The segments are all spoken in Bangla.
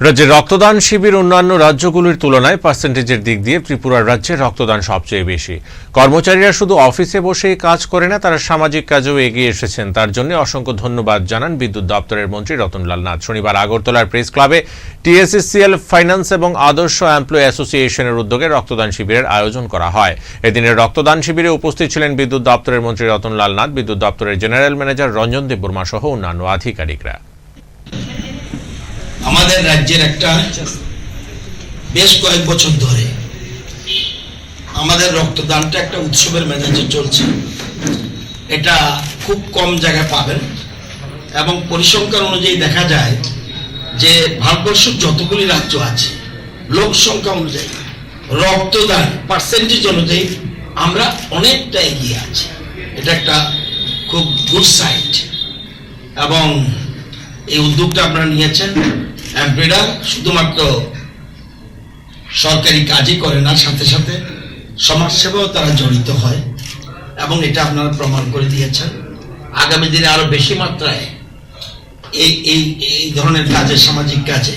রাজ্যের রক্তদান শিবির অন্যান্য রাজ্যগুলির তুলনায় পার্সেন্টেজের দিক দিয়ে ত্রিপুরার রাজ্যে রক্তদান সবচেয়ে বেশি। কর্মচারীরা শুধু অফিসে বসেই কাজ করে না, তারা সামাজিক কাজেও এগিয়ে এসেছেন। তার জন্য অসংখ্য ধন্যবাদ জানান বিদ্যুৎ দপ্তরের মন্ত্রী রতনলাল নাথ। শনিবার আগরতলার প্রেস ক্লাবে টিএসএসসিএল, ফাইন্যান্স এবং আদর্শ এমপ্লয় অ্যাসোসিয়েশনের উদ্যোগে রক্তদান শিবিরের আয়োজন করা হয়। এদিনের রক্তদান শিবিরে উপস্থিত ছিলেন বিদ্যুৎ দপ্তরের মন্ত্রী রতনলাল নাথ, বিদ্যুৎ দপ্তরের জেনারেল ম্যানেজার রঞ্জন দেববর্মা সহ অন্যান্য আধিকারিকরা। আমাদের রাজ্যের একটা বেশ কয়েক বছর ধরে আমাদের রক্তদানটা একটা উৎসবের মেজাজে চলছে। এটা খুব কম জায়গায় পাবেন এবং পরিসংখ্যান অনুযায়ী দেখা যায় যে ভারতবর্ষ যতগুলি রাজ্য আছে লোক সংখ্যা অনুযায়ী, রক্তদান পার্সেন্টেজ অনুযায়ী আমরা অনেকটা এগিয়ে আছি। এটা একটা খুব গুড সাইট এবং এই উদ্যোগটা আপনারা নিয়েছেন। এমপ্লয়িরা শুধুমাত্র সরকারি কাজই করে না, সাথে সাথে সমাজসেবাও তারা জড়িত হয় এবং এটা আপনারা প্রমাণ করে দিয়েছেন। আগামী দিনে আরও বেশি মাত্রায় এই এই এই ধরনের কাজে, সামাজিক কাজে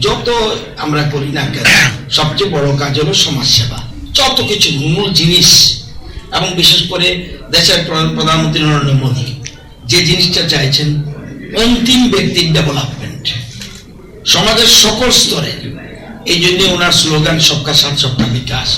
যত আমরা করি না কেন, সবচেয়ে বড় কাজ হলো সমাজসেবা। যত কিছু মূল জিনিস এবং বিশেষ করে দেশের প্রধান- প্রধানমন্ত্রী নরেন্দ্র মোদী যে জিনিসটা চাইছেন, অন্তিম ব্যক্তির ডেভেলপমেন্ট। সমাজের সকল স্তরে। এই জন্য ওনার স্লোগান সবকা সাথ সবকা বিকাশ।